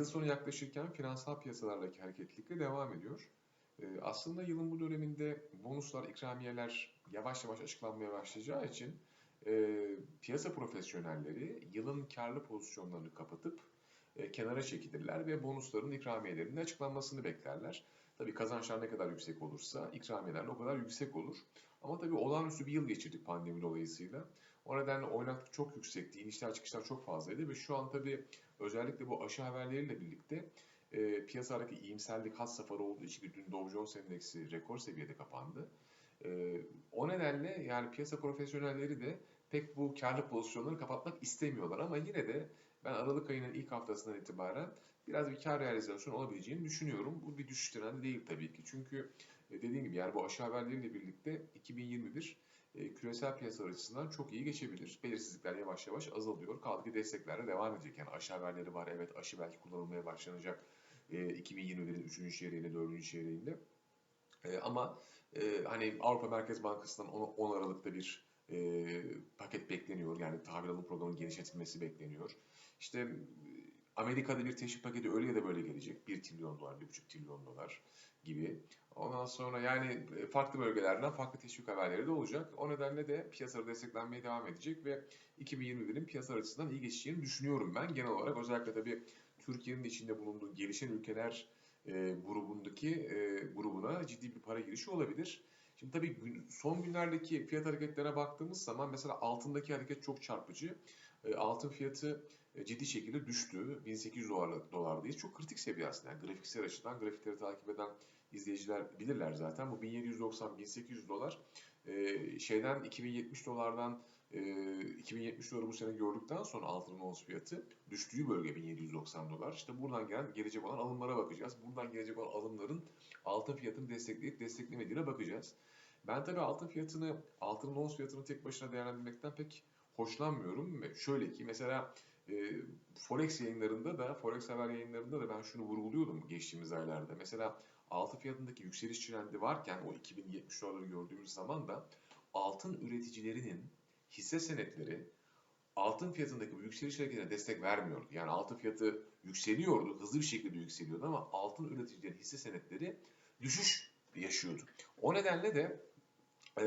yıl sonu yaklaşırken finansal piyasalardaki hareketlilik de devam ediyor. E, aslında yılın bu döneminde bonuslar, ikramiyeler yavaş yavaş açıklanmaya başlayacağı için e, piyasa profesyonelleri yılın karlı pozisyonlarını kapatıp e, kenara çekilirler ve bonusların ikramiyelerinin açıklanmasını beklerler. Tabii kazançlar ne kadar yüksek olursa ikramiyeler o kadar yüksek olur. Ama tabii olağanüstü bir yıl geçirdik pandemi dolayısıyla. O nedenle oynaklık çok yüksekti, inişler çıkışlar çok fazlaydı ve şu an tabii özellikle bu aşı haberleriyle birlikte e, piyasadaki iyimserlik has safhada olduğu için dün Dow Jones Endeksi rekor seviyede kapandı. E, o nedenle yani piyasa profesyonelleri de pek bu karlı pozisyonları kapatmak istemiyorlar ama yine de ben Aralık ayının ilk haftasından itibaren biraz bir kar realizasyonu olabileceğini düşünüyorum. Bu bir düşüş trendi değil tabii ki. Çünkü e, dediğim gibi yani bu aşı haberleriyle birlikte 2021 e, küresel piyasalar açısından çok iyi geçebilir. Belirsizlikler yavaş yavaş azalıyor. Kaldı ki desteklerle devam edecek. Yani aşı haberleri var. Evet aşı belki kullanılmaya başlanacak. 2021'in 3. çeyreğinde, 4. çeyreğinde. Ama hani Avrupa Merkez Bankası'ndan 10 Aralık'ta bir paket bekleniyor. Yani tahvil alım programının genişletilmesi bekleniyor. İşte Amerika'da bir teşvik paketi öyle ya da böyle gelecek. 1 trilyon dolar, 1,5 trilyon dolar gibi. Ondan sonra yani farklı bölgelerden farklı teşvik haberleri de olacak. O nedenle de piyasalar desteklenmeye devam edecek ve 2021'in piyasalar açısından iyi geçeceğini düşünüyorum ben. Genel olarak özellikle tabii Türkiye'nin içinde bulunduğu gelişen ülkeler e, grubundaki e, grubuna ciddi bir para girişi olabilir. Şimdi tabii gün, son günlerdeki fiyat hareketlerine baktığımız zaman mesela altındaki hareket çok çarpıcı. E, altın fiyatı e, ciddi şekilde düştü. 1800 dolar, dolardayız. Çok kritik seviye aslında. Yani grafiksel açıdan grafikleri takip eden izleyiciler bilirler zaten. Bu 1790-1800 dolar e, şeyden 2070 dolardan e, 2070 doları bu sene gördükten sonra altının ons fiyatı düştüğü bölge 1790 dolar. İşte buradan gelen gelecek olan alımlara bakacağız. Buradan gelecek olan alımların altın fiyatını destekleyip desteklemediğine bakacağız. Ben tabii altın fiyatını, altının ons fiyatını tek başına değerlendirmekten pek hoşlanmıyorum. Şöyle ki mesela e, Forex yayınlarında da, Forex haber yayınlarında da ben şunu vurguluyordum geçtiğimiz aylarda. Mesela altın fiyatındaki yükseliş trendi varken o 2070 doları gördüğümüz zaman da altın üreticilerinin hisse senetleri altın fiyatındaki bu yükseliş hareketine destek vermiyordu. Yani altın fiyatı yükseliyordu, hızlı bir şekilde yükseliyordu ama altın üreticilerin hisse senetleri düşüş yaşıyordu. O nedenle de e,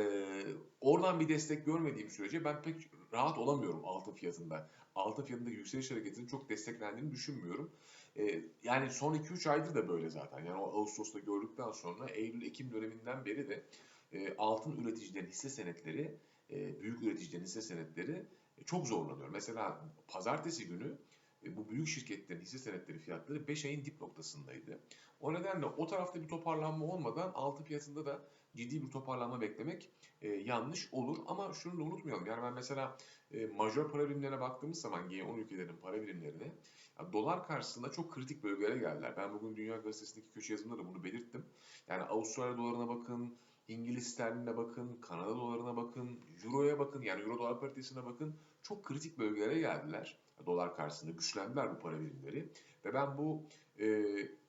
oradan bir destek görmediğim sürece ben pek rahat olamıyorum altın fiyatında. Altın fiyatındaki yükseliş hareketinin çok desteklendiğini düşünmüyorum. E, yani son 2-3 aydır da böyle zaten. Yani o Ağustos'ta gördükten sonra Eylül-Ekim döneminden beri de e, altın üreticilerin hisse senetleri, e, büyük üreticilerin hisse senetleri e, çok zorlanıyor. Mesela pazartesi günü e, bu büyük şirketlerin hisse senetleri fiyatları 5 ayın dip noktasındaydı. O nedenle o tarafta bir toparlanma olmadan altın fiyatında da ciddi bir toparlanma beklemek e, yanlış olur. Ama şunu da unutmayalım. Yani ben mesela e, majör para birimlerine baktığımız zaman G10 ülkelerin para birimlerine ya, dolar karşısında çok kritik bölgelere geldiler. Ben bugün Dünya Gazetesi'ndeki köşe yazımında da bunu belirttim. Yani Avustralya dolarına bakın, İngiliz sterline bakın, Kanada dolarına bakın, Euro'ya bakın yani Euro dolar paritesine bakın. Çok kritik bölgelere geldiler. Dolar karşısında güçlendiler bu para birimleri. Ve ben bu e,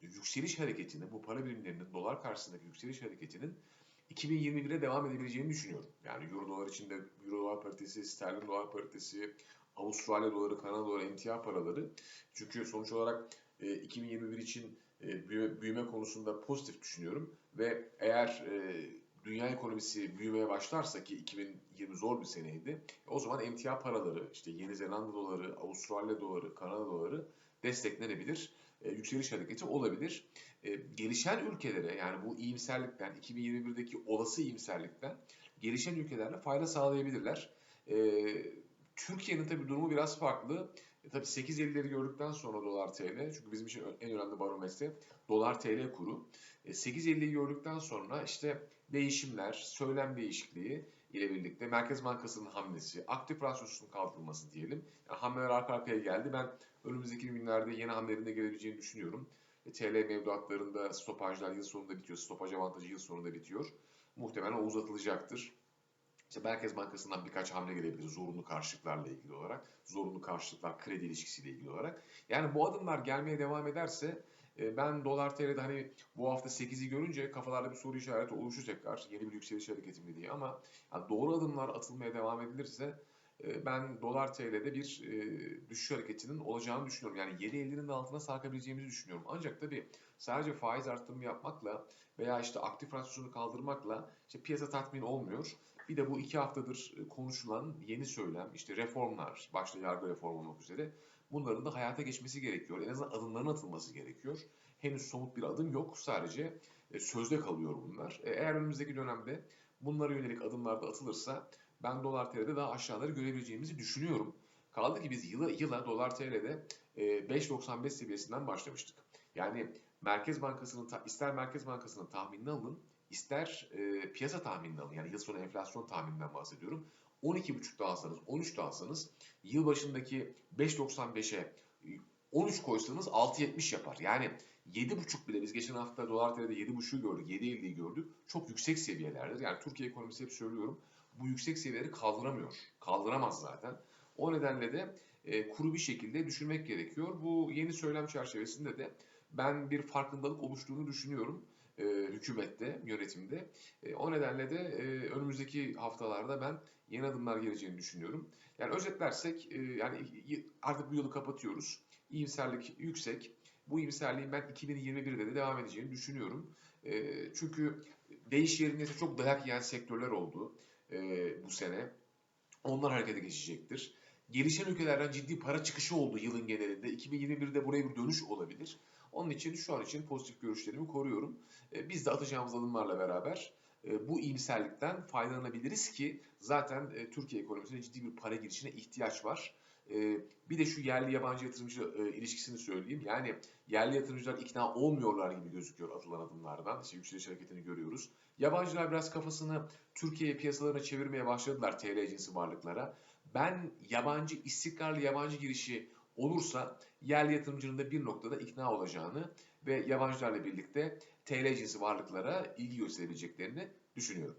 yükseliş hareketini, bu para birimlerinin dolar karşısındaki yükseliş hareketinin 2021'e devam edebileceğini düşünüyorum. Yani Euro dolar içinde Euro dolar paritesi, sterlin dolar paritesi, Avustralya doları, Kanada doları, emtia paraları. Çünkü sonuç olarak e, 2021 için e, büyüme, büyüme konusunda pozitif düşünüyorum. Ve eğer e, dünya ekonomisi büyümeye başlarsa ki 2020 zor bir seneydi. O zaman emtia paraları, işte Yeni Zelanda doları, Avustralya doları, Kanada doları desteklenebilir. E, yükseliş hareketi olabilir. E, gelişen ülkelere yani bu iyimserlikten, 2021'deki olası iyimserlikten gelişen ülkelerle fayda sağlayabilirler. E, Türkiye'nin tabii durumu biraz farklı. E, tabii 8.50'leri gördükten sonra dolar TL, çünkü bizim için en önemli barometre dolar TL kuru. E, 8.50'yi gördükten sonra işte değişimler, söylem değişikliği ile birlikte Merkez Bankası'nın hamlesi, aktif rasyosunun kaldırılması diyelim. Yani hamleler arka arkaya geldi. Ben önümüzdeki günlerde yeni hamlelerinde gelebileceğini düşünüyorum. TL mevduatlarında stopajlar yıl sonunda bitiyor. Stopaj avantajı yıl sonunda bitiyor. Muhtemelen o uzatılacaktır. İşte Merkez Bankası'ndan birkaç hamle gelebilir zorunlu karşılıklarla ilgili olarak. Zorunlu karşılıklar kredi ilişkisiyle ilgili olarak. Yani bu adımlar gelmeye devam ederse e, ben dolar TL'de hani bu hafta 8'i görünce kafalarda bir soru işareti oluşur tekrar. Yeni bir yükseliş hareketi mi diye ama yani doğru adımlar atılmaya devam edilirse ben dolar TL'de bir e, düşüş hareketinin olacağını düşünüyorum. Yani 7.50'nin de altına sarkabileceğimizi düşünüyorum. Ancak tabii sadece faiz arttırımı yapmakla veya işte aktif rasyonu kaldırmakla işte piyasa tatmin olmuyor. Bir de bu iki haftadır e, konuşulan yeni söylem, işte reformlar, başta yargı reformu olmak üzere bunların da hayata geçmesi gerekiyor. En azından adımların atılması gerekiyor. Henüz somut bir adım yok. Sadece e, sözde kalıyor bunlar. Eğer önümüzdeki dönemde bunlara yönelik adımlar da atılırsa ben dolar TL'de daha aşağıları görebileceğimizi düşünüyorum. Kaldı ki biz yıla yıla dolar TL'de e, 5.95 seviyesinden başlamıştık. Yani Merkez Bankası'nın ister Merkez Bankası'nın tahminini alın, ister e, piyasa tahminini alın. Yani yıl sonu enflasyon tahmininden bahsediyorum. 12.5'da alsanız, 13'te alsanız yıl başındaki 5.95'e 13 koysanız 6.70 yapar. Yani 7.5 bile biz geçen hafta dolar TL'de 7.5'ü gördük, 7.50'yi gördük. Çok yüksek seviyelerdir. Yani Türkiye ekonomisi hep söylüyorum bu yüksek seviyeleri kaldıramıyor. Kaldıramaz zaten. O nedenle de e, kuru bir şekilde düşünmek gerekiyor. Bu yeni söylem çerçevesinde de ben bir farkındalık oluştuğunu düşünüyorum e, hükümette, yönetimde. E, o nedenle de e, önümüzdeki haftalarda ben yeni adımlar geleceğini düşünüyorum. Yani özetlersek e, yani artık bu yılı kapatıyoruz. İyimserlik yüksek. Bu iyimserliğin ben 2021'de de devam edeceğini düşünüyorum. E, çünkü değiş yerinde çok dayak yiyen sektörler oldu e, bu sene. Onlar harekete geçecektir. Gelişen ülkelerden ciddi para çıkışı oldu yılın genelinde. 2021'de buraya bir dönüş olabilir. Onun için şu an için pozitif görüşlerimi koruyorum. E, Biz de atacağımız adımlarla beraber e, bu iyimserlikten faydalanabiliriz ki zaten e, Türkiye ekonomisine ciddi bir para girişine ihtiyaç var. E, Bir de şu yerli yabancı yatırımcı e, ilişkisini söyleyeyim. Yani yerli yatırımcılar ikna olmuyorlar gibi gözüküyor atılan adımlardan. İşte yükseliş hareketini görüyoruz. Yabancılar biraz kafasını Türkiye piyasalarına çevirmeye başladılar TL cinsi varlıklara. Ben yabancı istikrarlı yabancı girişi olursa yerli yatırımcının da bir noktada ikna olacağını ve yabancılarla birlikte TL cinsi varlıklara ilgi gösterebileceklerini düşünüyorum.